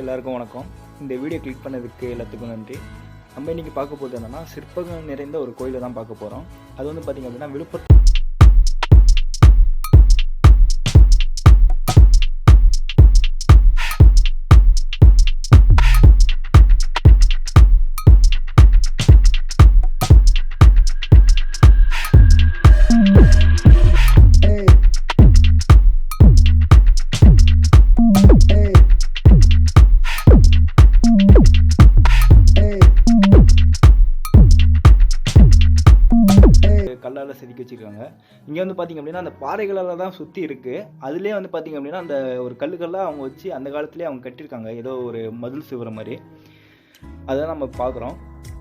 எல்லாருக்கும் வணக்கம். இந்த வீடியோ கிளிக் பண்ணதுக்கு எல்லாத்துக்கும் நன்றி. நம்ம இன்றைக்கி பார்க்க போகிறது என்னென்னா சிற்பங்கள் நிறைந்த ஒரு கோயிலை தான் பார்க்க போகிறோம் அது வந்து பார்த்திங்க அப்படின்னா விழுப்புரத்து இங்கே வந்து பார்த்திங்க அப்படின்னா அந்த பாறைகளால் தான் சுற்றி இருக்குது அதுலேயே வந்து பார்த்திங்க அப்படின்னா அந்த ஒரு கல்லுக்கெல்லாம் அவங்க வச்சு அந்த காலத்துலேயே அவங்க கட்டியிருக்காங்க. ஏதோ ஒரு மதில் சிவர மாதிரி. அதை நம்ம பார்க்குறோம்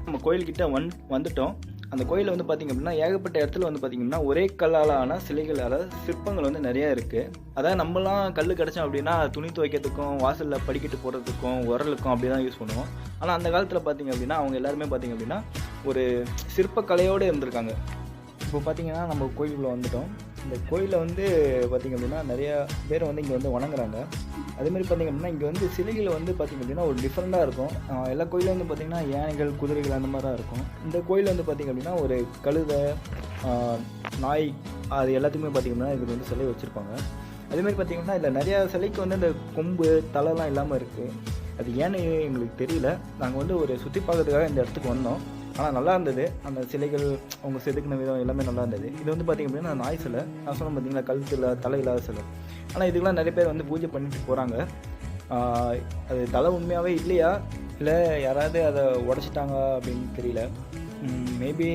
நம்ம கோயில்கிட்ட வந் வந்துட்டோம். அந்த கோயிலில் வந்து பார்த்திங்க அப்படின்னா ஏகப்பட்ட இடத்துல வந்து பார்த்திங்கன்னா ஒரே கல்லால் ஆன சிலைகள் அதாவது சிற்பங்கள் வந்து நிறையா இருக்குது அதாவது நம்மலாம் கல் கிடச்சோம் அப்படின்னா துணி துவைக்கிறதுக்கும் வாசலில் படிக்கட்டு போடுறதுக்கும் உரலுக்கும் அப்படி தான் யூஸ் பண்ணுவோம். ஆனால் அந்த காலத்தில் பார்த்திங்க அப்படின்னா அவங்க எல்லாருமே பார்த்திங்க அப்படின்னா ஒரு சிற்பக்கலையோடு இருந்திருக்காங்க. இப்போ பார்த்தீங்கன்னா நம்ம கோயிலுக்குள்ளே வந்துட்டோம். இந்த கோயிலில் வந்து பார்த்திங்க அப்படின்னா நிறைய பேர் வந்து இங்கே வந்து வணங்குறாங்க. அதேமாதிரி பார்த்திங்க அப்படின்னா இங்கே வந்து சிலைகள் வந்து பார்த்திங்க அப்படின்னா ஒரு டிஃப்ரெண்ட்டாக இருக்கும். எல்லா கோயிலும் வந்து பார்த்திங்கன்னா யானைகள் குதிரைகள் அந்த மாதிரி தான் இருக்கும். இந்த கோயில் வந்து பார்த்திங்க அப்படின்னா ஒரு கழுதை நாய் அது எல்லாத்துக்குமே பார்த்திங்க அப்படின்னா இதுக்கு வந்து சிலை வச்சுருப்பாங்க. அதேமாதிரி பார்த்திங்கன்னா இதில் நிறையா சிலைக்கு வந்து இந்த கொம்பு தலைலாம் இல்லாமல் இருக்குது அது ஏன்னு எங்களுக்கு தெரியல. நாங்கள் வந்து ஒரு சுற்றி பார்க்கறதுக்காக இந்த இடத்துக்கு வந்தோம். ஆனால் நல்லா இருந்தது. அந்த சிலைகள் அவங்க செதுக்கின விதம் எல்லாமே நல்லா இருந்தது. இது வந்து பார்த்திங்க அப்படின்னா நாய் சிலை. நான் சொன்னேன் பார்த்தீங்களா கழுத்தில் தலை இல்லாத சிலை. ஆனால் இதுக்கெல்லாம் நிறைய பேர் வந்து பூஜை பண்ணிட்டு போகிறாங்க அது தலை உண்மையாகவே இல்லையா? இல்லை யாராவது அதை உடச்சிட்டாங்க அப்படின்னு தெரியல. மேபி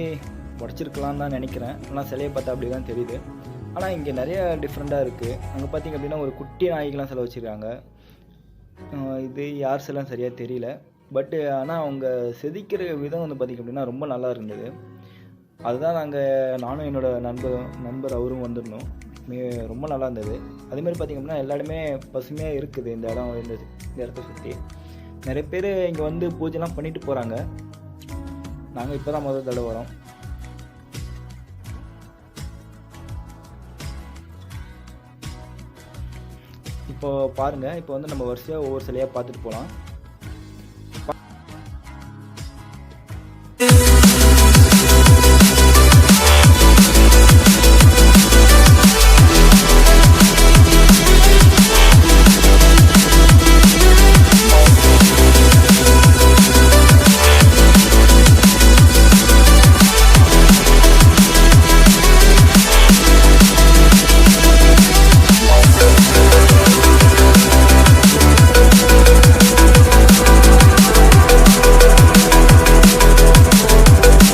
உடச்சிருக்கலாம் தான் நினைக்கிறேன். ஆனால் சிலையை பார்த்தா அப்படி தான் தெரியுது. ஆனால் இங்கே நிறைய டிஃப்ரெண்ட்டாக இருக்குது அங்கே பார்த்திங்க அப்படின்னா ஒரு குட்டி நாய்க்கெலாம் சிலை வச்சுருக்காங்க. இது யார் சிலம் சரியாக தெரியல. பட்டு ஆனால் அவங்க செதுக்கிற விதம் வந்து பார்த்திங்க அப்படின்னா ரொம்ப நல்லா இருந்தது. அதுதான் நாங்கள் நானும் என்னோட நண்பர் நண்பர் அவரும் வந்திருந்தோம். மே ரொம்ப நல்லா இருந்தது. அதேமாதிரி பார்த்திங்க அப்படின்னா எல்லா இடமே பசுமையாக இருக்குது இந்த இடம் இந்த இந்த இடத்த சுற்றி நிறைய பேர் இங்கே வந்து பூஜைலாம் பண்ணிட்டு போகிறாங்க நாங்கள் இப்போ தான் முதல் தடவை வரோம். இப்போ பாருங்கள் இப்போ வந்து நம்ம வரிசையாக ஒவ்வொரு சிலையாக பார்த்துட்டு போகலாம்